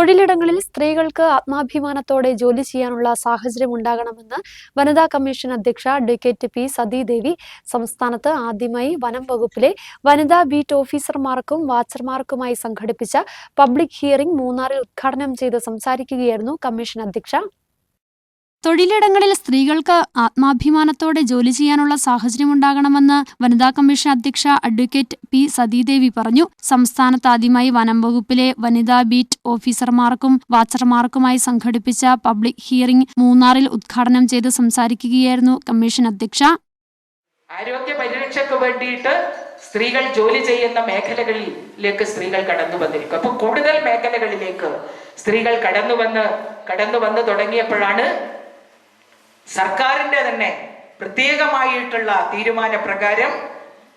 തൊഴിലിടങ്ങളിൽ സ്ത്രീകൾക്ക് ആത്മാഭിമാനത്തോടെ ജോലി ചെയ്യാനുള്ള സാഹചര്യം ഉണ്ടാകണമെന്ന് വനിതാ കമ്മീഷൻ അധ്യക്ഷ അഡ്വക്കേറ്റ് പി സതീദേവി സംസ്ഥാനത്ത് ആദ്യമായി വനം വകുപ്പിലെ വനിതാ ബീറ്റ് ഓഫീസർമാർക്കും വാച്ചർമാർക്കുമായി സംഘടിപ്പിച്ച പബ്ലിക് ഹിയറിംഗ് മൂന്നാറിൽ ഉദ്ഘാടനം ചെയ്ത് സംസാരിക്കുകയായിരുന്നു കമ്മീഷൻ അധ്യക്ഷ. തൊഴിലിടങ്ങളിൽ സ്ത്രീകൾക്ക് ആത്മാഭിമാനത്തോടെ ജോലി ചെയ്യാനുള്ള സാഹചര്യമുണ്ടാകണമെന്ന് വനിതാ കമ്മീഷൻ അധ്യക്ഷ അഡ്വക്കേറ്റ് പി സതീദേവി പറഞ്ഞു. സംസ്ഥാനത്ത് ആദ്യമായി വനം വകുപ്പിലെ വനിതാ ബീറ്റ് ഓഫീസർമാർക്കും വാച്ചർമാർക്കുമായി സംഘടിപ്പിച്ച പബ്ലിക് ഹിയറിംഗ് മൂന്നാറിൽ ഉദ്ഘാടനം ചെയ്ത് സംസാരിക്കുകയായിരുന്നു കമ്മീഷൻ അധ്യക്ഷ. ആരോഗ്യ പരിരക്ഷയ്ക്ക് വേണ്ടിയിട്ട് സ്ത്രീകൾ ജോലി ചെയ്യുന്ന മേഖലകളിലേക്ക് സ്ത്രീകൾ കടന്നു വന്നിരിക്കും. അപ്പൊ കൂടുതൽ മേഖലകളിലേക്ക് സ്ത്രീകൾ കടന്നു വന്ന് കടന്നു വന്ന് തുടങ്ങിയപ്പോഴാണ് സർക്കാരിന്റെ തന്നെ പ്രത്യേകമായിട്ടുള്ള തീരുമാനപ്രകാരം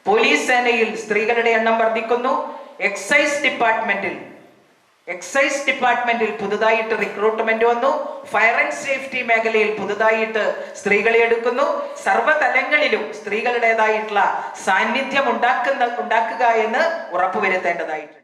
പോലീസ് സേനയിൽ സ്ത്രീകളുടെ എണ്ണം വർദ്ധിക്കുന്നു. എക്സൈസ് ഡിപ്പാർട്ട്മെന്റിൽ എക്സൈസ് ഡിപ്പാർട്ട്മെന്റിൽ പുതുതായിട്ട് റിക്രൂട്ട്മെന്റ് വന്നു. ഫയർ ആൻഡ് സേഫ്റ്റി മേഖലയിൽ പുതുതായിട്ട് സ്ത്രീകളെ എടുക്കുന്നു. സർവതലങ്ങളിലും സ്ത്രീകളുടേതായിട്ടുള്ള സാന്നിധ്യം ഉണ്ടാക്കുന്ന ഉണ്ടാക്കുക എന്ന് ഉറപ്പുവരുത്തേണ്ടതായിട്ടുണ്ട്.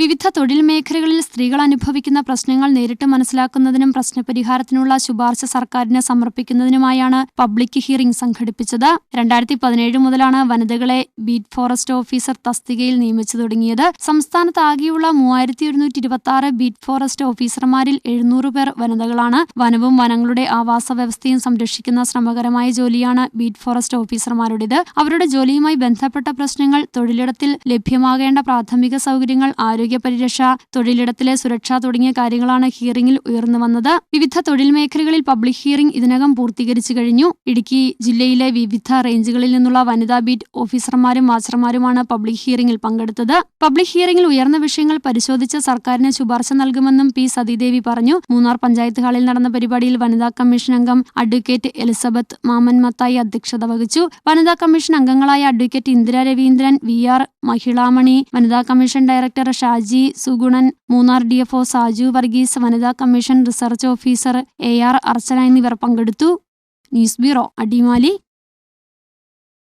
വിവിധ തൊഴിൽ മേഖലകളിൽ സ്ത്രീകൾ അനുഭവിക്കുന്ന പ്രശ്നങ്ങൾ നേരിട്ട് മനസ്സിലാക്കുന്നതിനും പ്രശ്നപരിഹാരത്തിനുള്ള ശുപാർശ സർക്കാരിന് സമർപ്പിക്കുന്നതിനുമായാണ് പബ്ലിക് ഹിയറിംഗ് സംഘടിപ്പിച്ചത്. രണ്ടായിരത്തി പതിനേഴ് മുതലാണ് വനിതകളെ ബീറ്റ് ഫോറസ്റ്റ് ഓഫീസർ തസ്തികയിൽ നിയമിച്ചു തുടങ്ങിയത്. സംസ്ഥാനത്ത് ആകെയുള്ള മൂവായിരത്തി ഒരുന്നൂറ്റി ഇരുപത്തി ആറ് ബീറ്റ് ഫോറസ്റ്റ് ഓഫീസർമാരിൽ എഴുന്നൂറ് പേർ വനിതകളാണ്. വനവും വനങ്ങളുടെ ആവാസ വ്യവസ്ഥയും സംരക്ഷിക്കുന്ന ശ്രമകരമായ ജോലിയാണ് ബീറ്റ് ഫോറസ്റ്റ് ഓഫീസർമാരുടേത്. അവരുടെ ജോലിയുമായി ബന്ധപ്പെട്ട പ്രശ്നങ്ങൾ തൊഴിലിടത്തിൽ ലഭ്യമാകേണ്ട പ്രാഥമിക സൗകര്യങ്ങൾ ആരോഗ്യ പരിരക്ഷ തൊഴിലിടത്തിലെ സുരക്ഷ തുടങ്ങിയ കാര്യങ്ങളാണ് ഹിയറിംഗിൽ ഉയർന്നു വന്നത്. വിവിധ തൊഴിൽ മേഖലകളിൽ പബ്ലിക് ഹിയറിംഗ് ഇതിനകം പൂർത്തീകരിച്ചു കഴിഞ്ഞു. ഇടുക്കി ജില്ലയിലെ വിവിധ റേഞ്ചുകളിൽ നിന്നുള്ള വനിതാ ബീറ്റ് ഓഫീസർമാരും മാസ്റ്റർമാരുമാണ് പബ്ലിക് ഹിയറിംഗിൽ പങ്കെടുത്തത്. പബ്ലിക് ഹിയറിംഗിൽ ഉയർന്ന വിഷയങ്ങൾ പരിശോധിച്ച് സർക്കാരിന് ശുപാർശ നൽകുമെന്നും പി സതീദേവി പറഞ്ഞു. മൂന്നാർ പഞ്ചായത്ത് ഹാളിൽ നടന്ന പരിപാടിയിൽ വനിതാ കമ്മീഷൻ അംഗം അഡ്വക്കേറ്റ് എലിസബത്ത് മാമൻ മത്തായി അധ്യക്ഷത വഹിച്ചു. വനിതാ കമ്മീഷൻ അംഗങ്ങളായ advocate Indira Raveendran V R Mahilamani വനിതാ commission director Shaji Sugunan Munnar D F O Saju Varghese വനിതാ commission research officer A R Archana എന്നിവർ പങ്കെടുത്തു. News bureau Adimali.